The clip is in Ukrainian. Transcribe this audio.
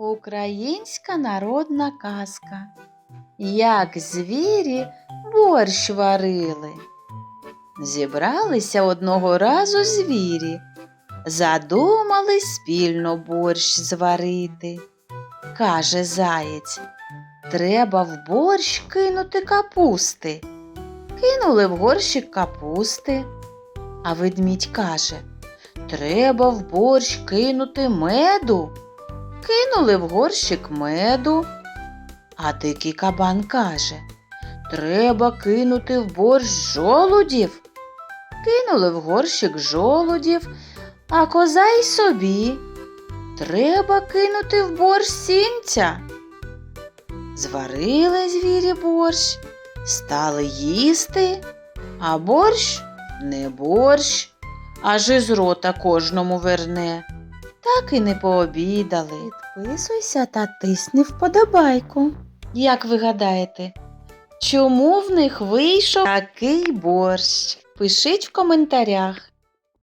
Українська народна казка. Як звірі борщ варили. Зібралися одного разу звірі, задумали спільно борщ зварити. Каже заєць, треба в борщ кинути капусти. Кинули в горщик капусти. А ведмідь каже, треба в борщ кинути меду. Кинули в горщик меду. А дикий кабан каже, треба кинути в борщ жолудів. Кинули в горщик жолудів, а коза й собі. Треба кинути в борщ сінця. Зварили звірі борщ, стали їсти, а борщ не борщ, аж із рота кожному верне. Так і не пообідали. Підписуйся та тисни вподобайку. Як ви гадаєте, чому в них вийшов такий борщ? Пишіть в коментарях.